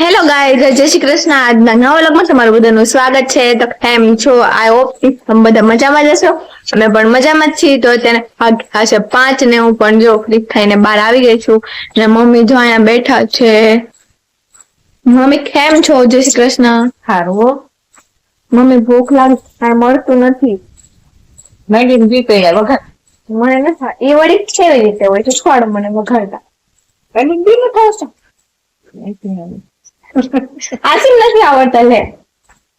Hello ગાય જય શ્રી કૃષ્ણ. આજના નવા વ્લોગમાં તમારું બધાનું સ્વાગત છે. તો કેમ છો? આઈ હોપ તમે બધા મજામાં જ હશો. અમે પણ મજામાં જ છીએ. તો અત્યારે વાગ્યા છે પાંચ ને હું પણ જો ફ્રી થઈને બહાર આવી ગઈ છું. ને મમ્મી જો અહીંયા બેઠા છે. મમ્મી કેમ છો? જય શ્રી કૃષ્ણ. હારું મમ્મી ભૂખ લાગે. કાંઈ મળતું નથી. મેગી બી કઈ વગર. મને નથી એ વળી કેવી રીતે હોય છે? છોડ મને વઘારતા. મેગી બી નથી આસિમ નથી આવડતા લે.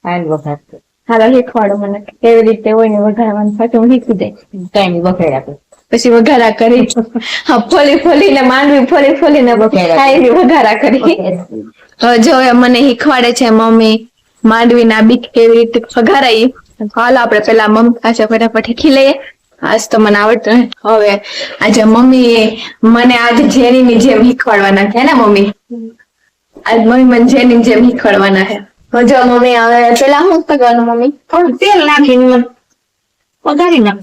હાલ વખત. હાલો શીખવાડો મને કેવી રીતે હોય ને વઘારવાનું. પછી હું શીખી દઈશ ટાઈમ વઘાર આપે. પછી વઘારા કરી. ફોલી ફોલી ને માંડવી ફોલી ને ખાઈ વઘારા કરી. જો મને શીખવાડે છે મમ્મી માંડવીના બીક કેવી રીતે વઘારાઈ. હાલો આપણે પેલા મમ્મી પાસે ફટાફટ શીખી લઈએ. આજ તો મને આવડતું હવે આજે મમ્મી મને આજે જેનીની જેમ શીખવાડવાના છે ને મમ્મી? આજ મમ્મી મને જેની જેમ હી ખડવાના હે જો મમ્મી આવે. પેલા હું કરવાનું મમ્મી? થોડું તેલ નાખીને વઘારી નાખ.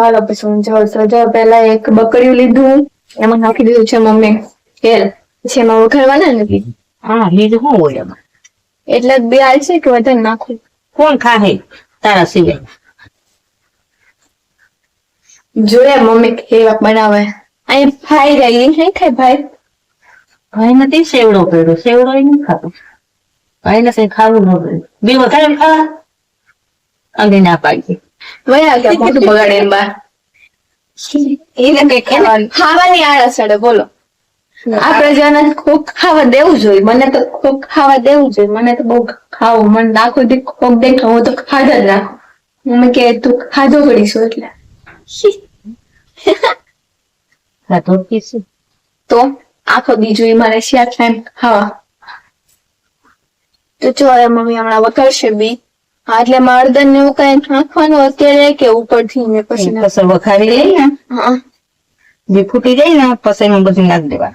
હાલો પછી પેલા એક બકડ્યું લીધું. એમાં નાખી દીધું છે મમ્મી તેલ. પછી એમાં વઘારવાના નથી હા બીજું શું હોય એમાં. એટલે બે છે કે વધારે નાખું? કોણ ખાહે તારા સિવાય? જોયા મમ્મી કેવા બનાવે? અહીં ભાઈ રહી નહીં ખાય ભાઈ? ભાઈ નથી સેવડો પહેર્યો સેવડો એ નહીં ખાતો ભાઈ નથી ખાવું ન પડ્યું બે વધારે ખાવા અને ના પાડી વયા ગયા મોટું બગાડે ખાવાનું આળસ અડે બોલો આ પ્રજાને ખોક ખાવા દેવું જોઈએ મને તો ખોખ ખાવા દેવું જોઈએ મને તો બહુ ખાવું મને નાખો દી ખોખ દે ખાવું તો ખાધા જ રાખું મમ્મી કે તું ખાધો કરીશું એટલે તો આખો દી જોઈ મારે શિયાળ ટાઈમ હા. તો જો હવે મમ્મી હમણાં વઘારશે બી. હા એટલે મારે ને એવું કઈ નાખવાનું અત્યારે કે ઉપરથી ને પછી પછી વઘારી લઈ ને બે ફૂટી જાય ને પછી એમાં બધું નાખી દેવા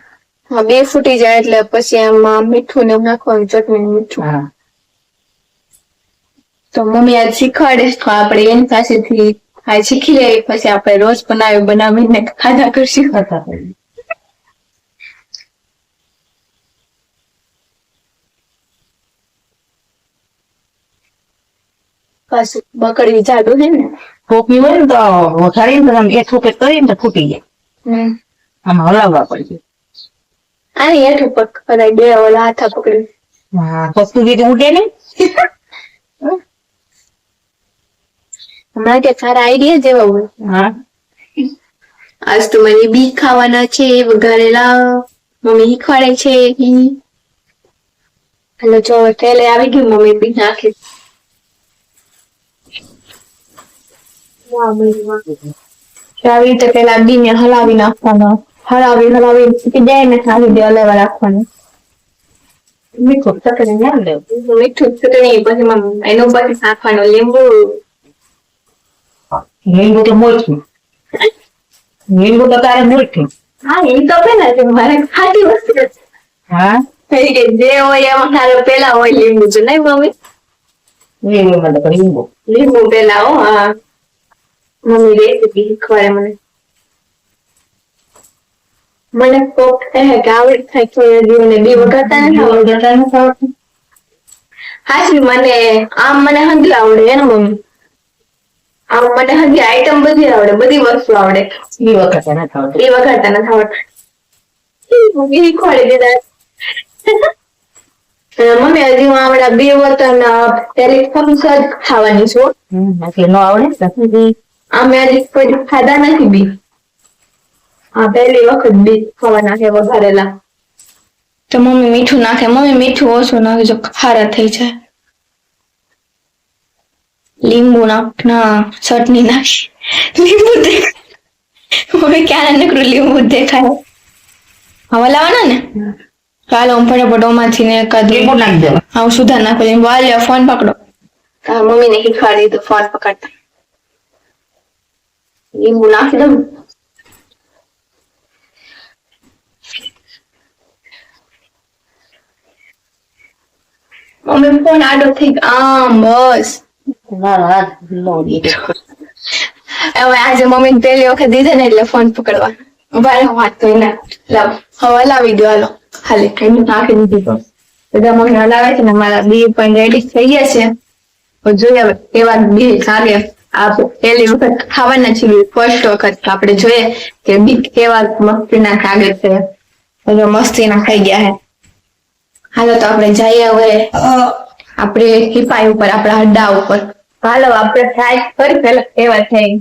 હા બે ફૂટી જાય એટલે પછી એમાં મીઠું ને નાખવાનું ચટણી મીઠું. હા. તો મમ્મી આજ શીખવાડે. તો આપણે એની પાસેથી આ શીખી લઈએ પછી આપણે રોજ બનાવી બનાવીને ખાધા કરશું. પાછું બકડી જાડું છે ને કોપી હોય ને તો વઘારી ને આમ એક વખત કરીને તો ફૂટી જાય. આમાં હલાવવા પડશે. આની હેઠ ઉપર કદાચ બે ઓલા હાથા પકડી. હા બીજું ઉડે ને? હમણાં કે સારા આઈડિયા જેવા હોય. હા. આજ તો મને બી ખાવાના છે વઘારેલા. મમ્મી શીખવાડે છે. હાલો જો હવે આવી ગયું મમ્મી બી નાખી. આવી રીતે પેલા બી ને હલાવી નાખવાનો. હલાવી હલાવી ફૂટી જાય ને આવી દે હલાવા રાખવાનું. મીઠું ચટણી ના લેવું. મીઠું ચટણી પછી એનું પછી નાખવાનો લીંબુ. લીંબુ તો મોઠું લીંબુ તો તારે મોઠું હા એ તો પેલા છે મારે ખાટી વસ્તુ હા? થઈ કે જે હોય એમાં તારે પેલા હોય લીંબુ જો નહીં મમ્મી? લીંબુ માં તો લીંબુ. લીંબુ પેલા હો હા. મમ્મી રેસીપી શીખવાડે મને મને કોક કહે કે આવડે થાય એ જીવને બી વગાડતા નથી આવડતું. નથી આવડતું? હાચી મને આમ મને હંધી આવડે હે ને મમ્મી આમ મને હજી આઈટમ બધી આવડે બધી વસ્તુ આવડે બી વખતે નથી આવડતું. એ વગાડતા નથી આવડતું મમ્મી શીખવાડી દીધા મમ્મી હજી હું આવડા બે વતન ફમસ જ ખાવાની છું એટલે ન આવડે અમે આજે કોઈ ખાધા નથી બી. હા પહેલી વખત બી ખાવા નાખે વઘારેલા. તો મમ્મી મીઠું નાખે મમ્મી મીઠું ઓછું નાખે જો ખારા થઈ જાય. લીંબુ નાખ ના ચટણી નાખ. લીંબુ દેખાય મમ્મી ક્યારે નકરું લીંબુ દેખાય? હવે લાવવાના ને? ચાલો હું ફટાફટ ઓમાંથી ને એકાદ લીંબુ નાખી દેવાનું હા હું સુધાર નાખું લીંબુ હાલ્યો ફોન પકડો. હા મમ્મીને શીખવાડી દીધું ફોન પકડતા. લીંબુ નાખી દઉં મમ્મી ફોન આડો થઈ આમ બસ. હવે આજે મમ્મી પેલી વખત દીધે ને એટલે ફોન પકડવા ભાઈ વાત તો ના લાવ હવે લાવી દો હાલો ખાલી કઈ નાખી દીધી બધા મમ્મી હલાવે છે ને મારા બી પણ રેડી થઈ ગયા છે જોઈએ હવે કેવા બી લાગે આ પહેલી વખત ખાવાના છીએ. ફર્સ્ટ વખત આપણે જોઈએ કે બી કેવા મસ્તીના કાગળ છે. હવે મસ્તીના ખાઈ ગયા હે. હાલો તો આપણે જઈએ હવે. આપણે હિપાઈ ઉપર આપણા હડ્ડા ઉપર. હાલો આપણે ટ્રાય કરી પેલા કેવા થઈ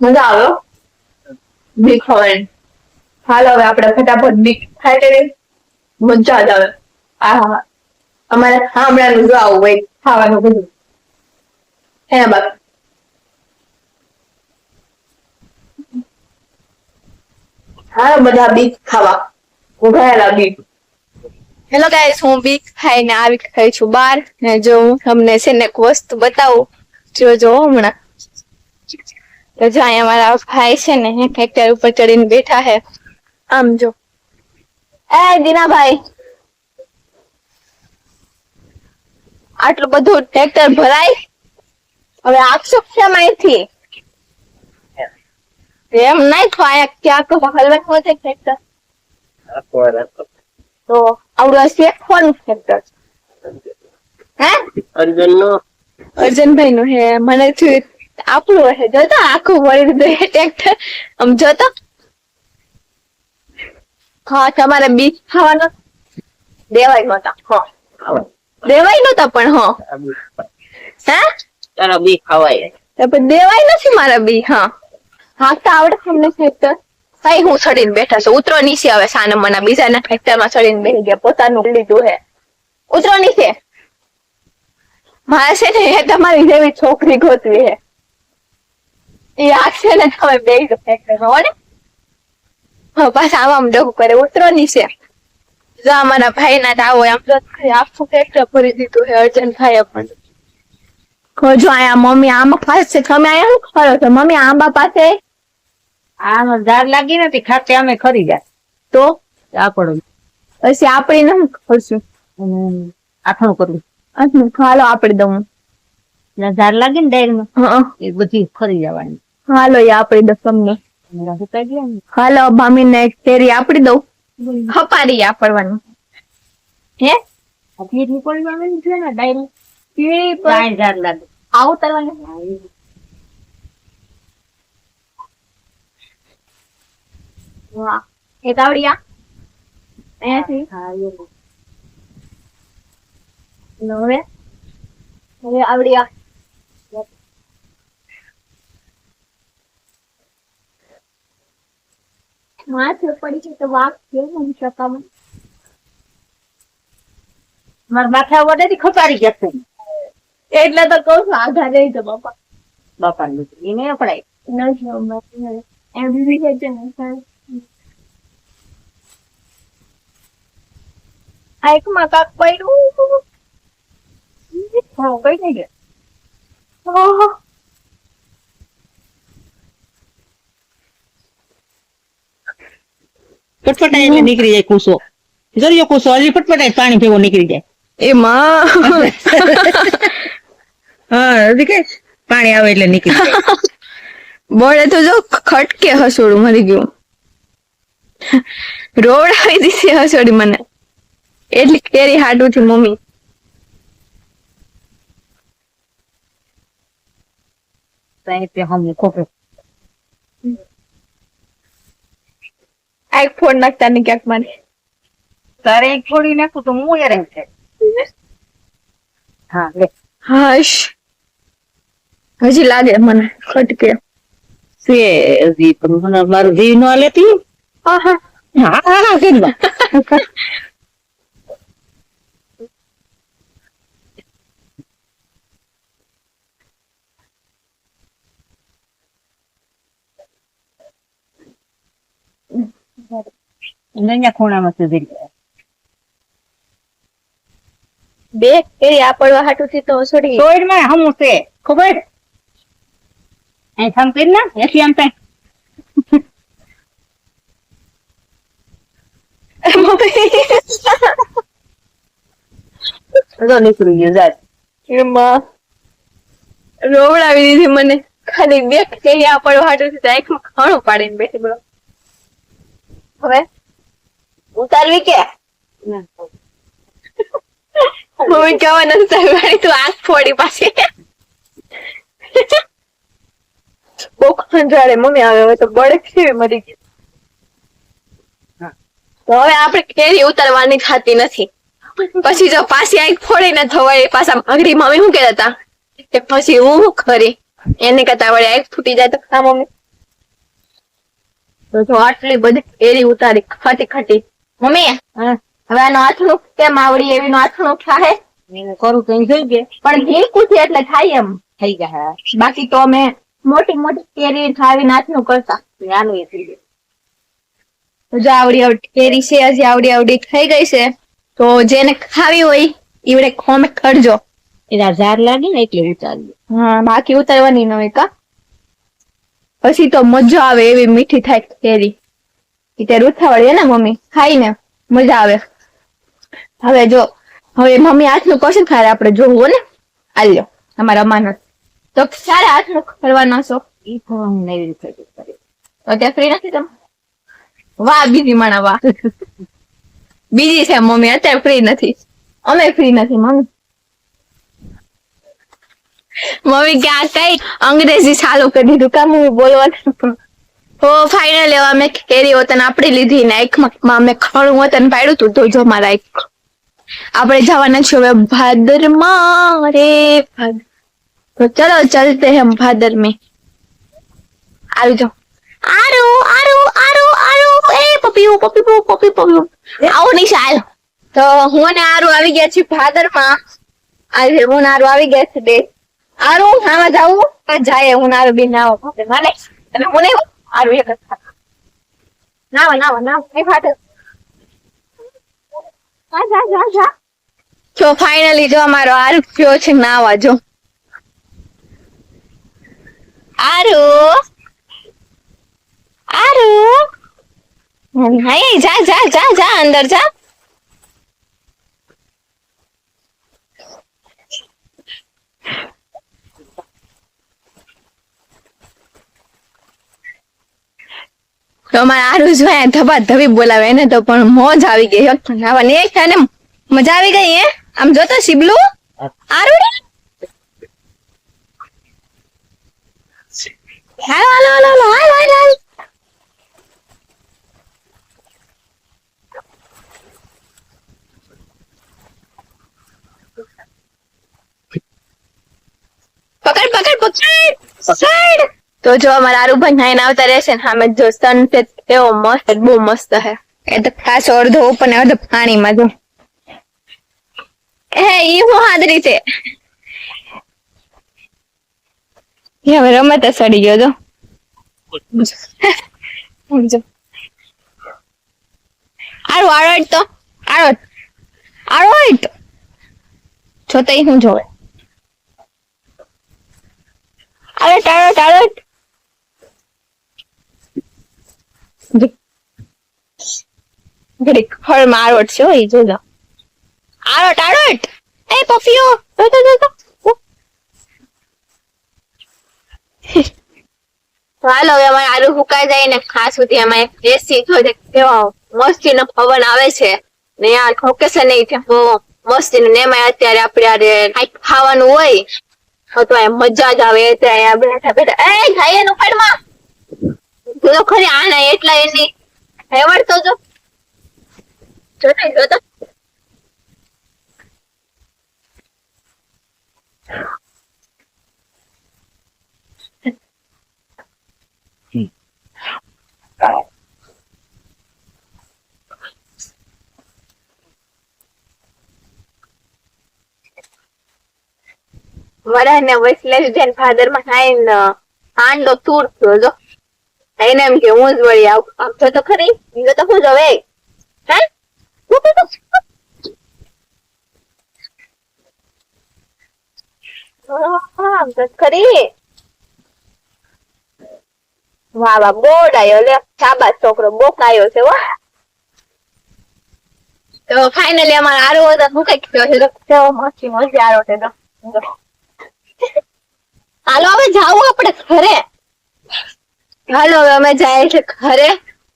મજા આવ્યો? બીક ખાવાની હાલો હવે આપણે ફટાફટ બીક ખાઈ મજા જ આવે. આહા. અમારે હામણાનું જો આવું હોય, ખાવાનું બધું. એના બાપ. હા, બધા બીક ખાવા. ઉઘાયેલા બીક હેલો ગાઈસ હું બીક ખાઈને આવી ખાઈ છું બાર ને જો હું તમને છે ને એક વસ્તુ બતાવું. જો જો, હમણાં. તો જો અહીંયા મારા ભાઈ છે ને હેક્ટર ઉપર ચડીને બેઠા હે. આમ જો. એ, દીનાભાઈ. આટલું બધું ટ્રેક્ટર ભરાય? હવે આપશો કેમ અહીંથી? એમ નહીં તો ક્યાંક હલવાનું હોય ટ્રેક્ટર તો આવડું હશે કોનું ટ્રેક્ટર હે? અર્જુનનો? અર્જનભાઈ નું હે મને થયું આપણું હશે જોતો આખું વળી દે હે ટ્રેક્ટર આમ જોતો હા તમારે બીજ ખાવાનો? દેવાય નતા હા. દેવાય નતા પણ હા. હે? તારા બી ખવાય. તો પણ દેવાય નથી મારા બી હા. હા તો આવડે તમને ટ્રેક્ટર કઈ હું ચડીને બેઠા છું. ઉતરો નીચે હવે સાનમ મના બીજાના ટ્રેક્ટરમાં ચડીને બેસી ગયા. પોતાનું લીધું હે. ઉતરો નીચે. મારે છે ને એ તમારી જેવી છોકરી ગોતવી હે. એ આ છે ને તમે બે ટ્રેક્ટરમાં હો ને. હા પાછા આમ ડગું કરે. ઉતરો નીચે. જો અમારા ભાઈ ના આવો એમ આખું ટ્રેક્ટર ભરી દીધું હે અર્જન્ટ ભાઈ પણ જો આયા મમ્મી આંબા છે તમે આયા શું ખરો છો? મમ્મી આંબા પાસે આનો ઝાડ લાગી નથી ખાતે અમે ખરી જાય તો? આપણું પછી આપણે ન ખરશું. આઠણું કરવું આજનું હાલો આપણે દઉં. ઝાડ લાગી ને ડાયરમાં. એ બધી ખરી જવાની. હાલો એ આપણે દઉં તમને. મેરા સુકાઈ ને. હાલો ભામીને એક તેરી આપડી દઉં. ખપારી આપડવાનું હે? આ પીઠ નીકળી જવાની છે ને ડાયરી. પીળી પર જાર લાગે. આવું તરવાનું વાહ. એ તાવડિયા અહીંયાથી હા અને હવે. હવે આવડિયા માથે પડી છે તો વાઘ કેમ આમ શકામાં મારા માથા વડેથી ખપારી ગયા છે. એટલે તો કહું છું આધાર રહી તો બાપા. બાપા એને પડાય નથી અમારે એમ બી છે છે ને સર આ એકમાં કાક પડ્યું. હા કઈ નહીં ગયા? ફટફટાય એટલે નીકળી જાય કુસો. જરિયો કુસો હજી ફટફટાય પાણી ભેગો નીકળી જાય. એમાં હા હજી કે પાણી આવે એટલે નીકળી જાય. બોલે તો જો ખટકે હસોડું મરી ગયું. રોવડાવી દીધી હસોડી મને. એટલી કેરી હાટું થી મમ્મી. સાહેબ હમ ખોટો આ એક ફોન નાખતા ને ક્યાંક મારે. તારે એક ફોડી નાખું તો હું હેરાન થાય હા લે. હાશ. હજી લાગે મને ખટકે. સે હજી પણ મને મારું જીવ ન લેતી? આહા હા હા હા અહીંયા ખૂણામાં સુધી ગયા બે? કેરી આ પડવા હાટું થી તો હસોડી સોઈડમાં હમ છે. ખબર? એ થમ કરી ના? એસી આમ થાય તો નીકળી ગયું એમાં રોવડાવી દીધી મને. ખાલી બે કેરી આપણ વાટું છે આંખમાં ખાણું પાડીને બેઠી બરો હવે? ઉતારવી કે? મમ્મી કહેવા નથી ઉતારવાની તું આંખ ફોડી પાછી. બહુ ખંજાળે મમ્મી આવે હવે તો બળે કેવી મરી ગઈ. તો હવે આપણે કેરી ઉતારવાની થતી નથી. પછી જો પાછી આંખ ફોડીને થવાય પાછા અઘરી મમ્મી શું કહેતા? હતા કે પછી હું શું ખરી? એને કરતા વળી આંખ ફૂટી જાય તો ખા મમ્મી. તો જો આટલી બધી કેરી ઉતારી ખાટી ખાટી. મમ્મી હવે આ આથણું કે આવડી એવી નો ખાય કરું કઈ જોઈ ગયા. પણ ઝીણકું છે એટલે થાય એમ. થઈ ગયા બાકી તો અમે મોટી મોટી કેરી ખાવી નાથનું કરતા. નાનું એ થઈ ગયું. જો આવડી આવડી કેરી છે હજી આવડી આવડી થઈ ગઈ છે. તો જેને ખાવી હોય ઈવડે ખોમે કરજો. એના ઝાર લાગે ને એટલે ઉતારી હા બાકી ઉતારવાની ન હોય કા? પછી તો મજા આવે એવી મીઠી થાય કેરી. ઈ તે ને મમ્મી? ખાઈને મજા આવે. હવે જો હવે મમ્મી હાથનું કશું ખાય આપણે જોવું ને? આલ્યો અમારા અમાનત તો ક્યારે હાથનું કરવાનો છો? ઈ ફોન ને રીતે અત્યારે ફ્રી નથી તમે? વાહ બીજી માણા વાહ. બીજી છે મમ્મી અત્યારે ફ્રી નથી. અમે ફ્રી નથી મમ્મી. મમ્મી ક્યાં કઈ અંગ્રેજી ચાલુ કરી દીધું કામ બોલવાનું? હો ફાઇનલ એવા મેં કેરી વતન આપડી લીધી ને એકમાં મેં ખણું વતન પાડ્યું તું તો મારા એક. આપણે જવાના છીએ હવે ભાદરમાં રે ભાદર તો ચલો, ચલતે હમ ભાદર में આવી જાઓ. આરો આરો આરો આરો. એ પપીઓ પપીઓ પપી પપીઓ આવો નિશાલ તો હું ને આરો આવી ગયા છીએ ભાદરમાં આજે હું ને આરો આવી ગયા છે બે. આરો, આમાં જાવું પણ જાય, હું ને આરો બે નાવા ભાતે માને અને હું ને આરો એક જ જા ફાઇનલી જો અમારો આરો થયો છે, નાવા, જો. આરુ આરુ હાય જા જા જા જા, અંદર જા. તો અમારે આરું જોયા ધબા ધબી બોલાવે એને તો પણ મોજ આવી ગઈ નાવાની એક ને મજા આવી ગઈ હે? આમ જોતો શિબલું. આરું હાલો હાલો હાલો હાલો હાલ હાલ હાલ. પકડ પકડ પકડ. પકડ. તો જો અમારા આરુભાઈ નાઈન આવતા રહેશે ને સામે જો સનસેટ એવો મસ્ત, બહુ મસ્ત હે એ તો ખાસ અડધો ઉપર ને અડધો પાણીમાં જો. હે, ઈ હું હાથ છે. એ હવે રમત સડી ગયો તો. સમજો આરો આરોટ તો. આરો તો. જોતા હું જોવે. આરો ટાળો આરોટ ઘડીક ફળમાં આરોટ છે એ જોજો આરોટ આરોટ! એ પફીઓ જો જો જો જો. તો હાલો અમારે આલુ ફૂકાઈ જાય ને, ખાસ સુધી અમે એસી થોડે કેવા મસ્તી નો પવન આવે છે. ને આ ખોકેશે નહીં છે બહુ મસ્તી ને એમાં અત્યારે આપણે આરે ખાવાનું હોય, તો તો મજા જ આવે, ત્યાં બેઠા બેઠા. એ, ખાઈએ નું ફળમાં તું ખરી આના એટલા એની હેવડ તો જો. ને, જો તો. વડા ને વૈશ્લેષ જેન ફાધરમાં ખાઈને આંડો તૂર થયો, જો. એને એમ કે હું જ વળી આવું. આમ તો તો ખરી. બીજો તો હું તો ખરી. વાહ વાહ બોડાયો લે શાબાશ છોકરો બોક આયો છે વાહ તો ફાઇનલી અમારે આરો હતો. હું કંઈક થયો મસ્તી મસ્તી આરો છે, તો. હાલો, હવે જાવું આપણે ઘરે. હાલો, હવે અમે જાય છે ઘરે.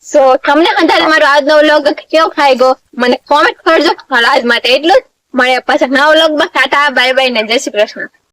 સો તમને અંધારે મારો આજનો વ્લોગ કેવો ખાઈ ગયો? મને કોમેન્ટ કરજો. આજ માટે એટલું જ. મળે પાછા નવા વ્લોગમાં ટાટા બાય બાય ને જય શ્રી કૃષ્ણ.